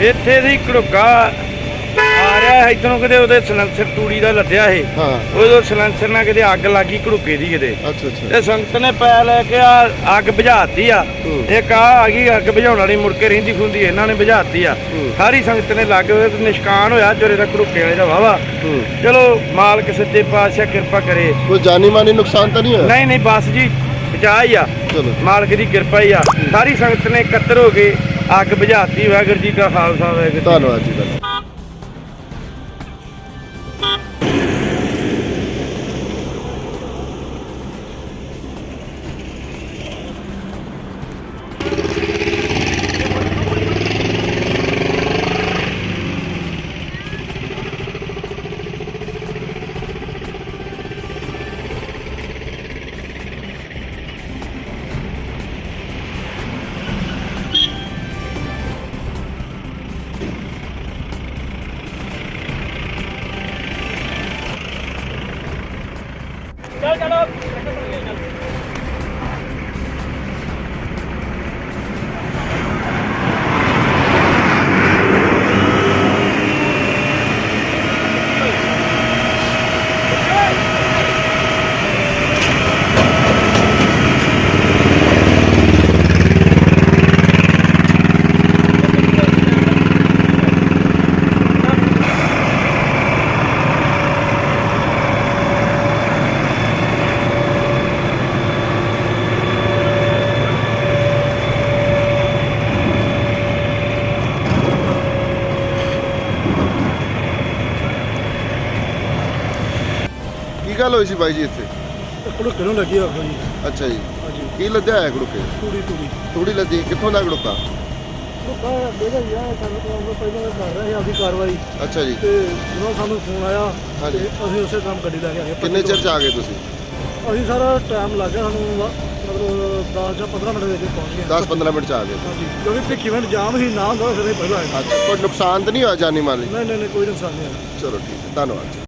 ਇੱਥੇ ਦੀ ਘੜੁੱਗਾ ਆ ਰਿਹਾ ਹੈ ਇਧਰੋਂ ਕਿਤੇ ਉਹਦੇ ਸਲੈਂਸਰ ਤੂੜੀ ਦਾ ਲੱਦਿਆ ਇਹ ਹਾਂ। ਉਦੋਂ ਸਲੈਂਸਰ ਨਾਲ ਕਿਤੇ ਅੱਗ ਲੱਗੀ ਘੜੁੱਕੇ ਦੀ ਕਿਤੇ। ਅੱਛਾ ਅੱਛਾ। ਤੇ ਸੰਗਤ ਨੇ ਪੈ ਲੈ ਕੇ ਆ ਅੱਗ ਬੁਝਾਤੀ ਆ। ਹੂੰ। ਇੱਕ ਆ ਆ ਗਈ ਅੱਗ ਬੁਝਾਉਣ ਵਾਲੀ ਮੁੜ ਕੇ ਰਹਿੰਦੀ ਖੁੰਦੀ ਇਹਨਾਂ ਨੇ ਬੁਝਾਤੀ ਆ। ਹੂੰ। ਸਾਰੀ ਸੰਗਤ ਨੇ ਲੱਗ ਹੋਏ ਤੇ ਨਿਸ਼ਕਾਨ ਹੋਇਆ ਜੋਰੇ ਦਾ ਘੜੁੱਕੇ ਵਾਲੇ ਦਾ ਵਾਵਾ ਹੂੰ। ਚਲੋ ਮਾਲਕ ਸੱਚੇ ਪਾਤਸ਼ਾਹ ਕਿਰਪਾ ਕਰੇ। ਕੋਈ ਜਾਨੀ ਮਾਨੀ ਨੁਕਸਾਨ ਤਾਂ ਨਹੀਂ ਹੋਇਆ? ਨਹੀਂ ਨਹੀਂ ਬਸ ਜੀ। ਬਚਾ ਹੀ ਆ। ਚਲੋ। ਮਾਲਕ ਦੀ ਕਿਰਪਾ ਹੀ ਆ। ਸਾਰੀ ਸੰਗਤ ਨੇ ਇਕੱਤਰ ਹੋ ਕੇ ਅੱਗ ਬੁਝਾਤੀ। ਵਾਹਿਗੁਰੂ ਜੀ ਕਾ ਖਾਲਸਾ ਵਾਹਿਗੁਰੂ ਜੀ ਕੀ ਧੰਨਵਾਦ ਜੀ ਧੰਨਵਾਦ। Vai, garoto! ਕੀ ਗੱਲ ਹੋਈ ਸੀ ਬਾਈ ਜੀ ਇੱਥੇ? ਕੁੜਕੇ ਨੂੰ ਲੱਗੀ ਹੋਈ ਜੀ। ਅੱਛਾ ਜੀ। ਹਾਂਜੀ। ਕੀ ਲੱਦਿਆ ਹੈ ਗੜੁੱਕੇ ਤੂੜੀ ਤੂੜੀ। ਥੋੜੀ ਲੱਦੀ ਕਿੱਥੋਂ ਦਾ ਗੜੁੱਕਾ ਕੁੜਕਾ ਦੇਗਾ ਯਾਰ ਸਾਨੂੰ ਤਾਂ ਉਹ ਪਹਿਲਾਂ ਹੀ ਕਰ ਰਹੇ ਸੀ ਆਪਦੀ ਕਾਰਵਾਈ। ਅੱਛਾ ਜੀ। ਤੇ ਜਦੋਂ ਸਾਨੂੰ ਫੋਨ ਆਇਆ ਹਾਂਜੀ। ਤੇ ਅਸੀਂ ਉਸੇ ਕੰਮ ਗੱਡੀ ਲੈ ਕੇ ਆ ਗਏ। ਕਿੰਨੇ ਚਿਰ ਚ ਆ ਗਏ ਤੁਸੀਂ? ਅਸੀਂ ਸਾਰਾ ਟਾਈਮ ਲੱਗ ਗਿਆ ਸਾਨੂੰ ਵਾ- ਮਤਲਬ 10 ਜਾਂ 15 ਮਿੰਟ ਦੇ ਵਿੱਚ ਪਹੁੰਚ ਗਏ। 10 15 ਮਿੰਟ ਚ ਆ ਗਏ। ਹਾਂਜੀ। ਕਿਉਂਕਿ ਭਿੱਖੀਵਿੰਡ ਜਾਮ ਹੀ ਨਾ ਹੁੰਦਾ ਫਿਰ ਪਹਿਲਾਂ ਅੱਛਾ। ਕੋਈ ਨੁਕਸਾਨ ਤਾਂ ਨਹੀਂ ਹੋਇਆ ਜਾਨੀ ਮਾਲੀ ਨਹੀਂ ਨਹੀਂ ਕੋਈ ਨੁਕਸਾਨ ਨਹੀਂ ਆਇਆ ਚਲੋ ਠੀਕ ਹੈ। ਧੰਨਵਾਦ